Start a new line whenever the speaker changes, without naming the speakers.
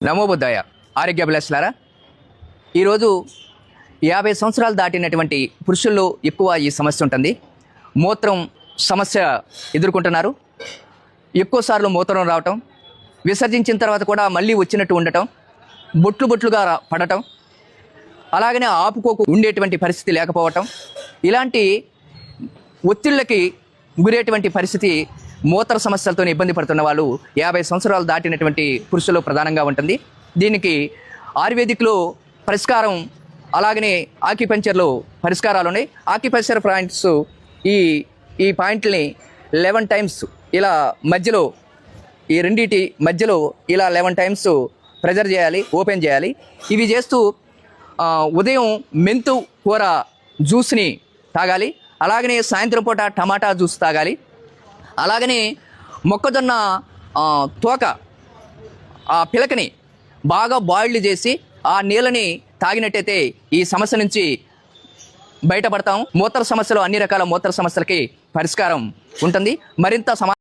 నమోబుద్ధాయ ఆరోగ్య అభిలాషులారా ఈరోజు యాభై సంవత్సరాలు దాటినటువంటి పురుషుల్లో ఎక్కువ ఈ సమస్య ఉంటుంది. మూత్రం సమస్య ఎదుర్కొంటున్నారు. ఎక్కువసార్లు మూత్రం రావటం విసర్జించిన తర్వాత కూడా మళ్ళీ వచ్చినట్టు ఉండటం బొట్లు బొట్లుగా పడటం అలాగనే ఆపుకోకు ఉండేటువంటి పరిస్థితి లేకపోవటం ఇలాంటి ఒత్తిళ్ళకి గురేటువంటి పరిస్థితి మూత్ర సమస్యలతో ఇబ్బంది పడుతున్న వాళ్ళు యాభై సంవత్సరాలు దాటినటువంటి పురుషులు ప్రధానంగా ఉంటుంది. దీనికి ఆయుర్వేదిక్లో పరిష్కారం అలాగనే ఆక్యుపెంచర్లో పరిష్కారాలు ఉన్నాయి. ఆక్యుపెంచర్ పాయింట్స్ ఈ ఈ పాయింట్ని లెవెన్ టైమ్స్ ఇలా మధ్యలో ఈ రెండిటి మధ్యలో ఇలా లెవెన్ టైమ్స్ ప్రెజర్ చేయాలి ఓపెన్ చేయాలి. ఇవి చేస్తూ ఉదయం మెంతు కూర జ్యూస్ని తాగాలి. అలాగనే సాయంత్రం పూట టమాటా జ్యూస్ తాగాలి. అలాగని మొక్కజొన్న తోక ఆ పిలకని బాగా బాయిల్డ్ చేసి ఆ నీళ్ళని తాగినట్టయితే ఈ సమస్య నుంచి బయటపడతాం. మూత్ర సమస్యలు అన్ని రకాల మూత్ర సమస్యలకి పరిష్కారం ఉంటుంది. మరింత సమా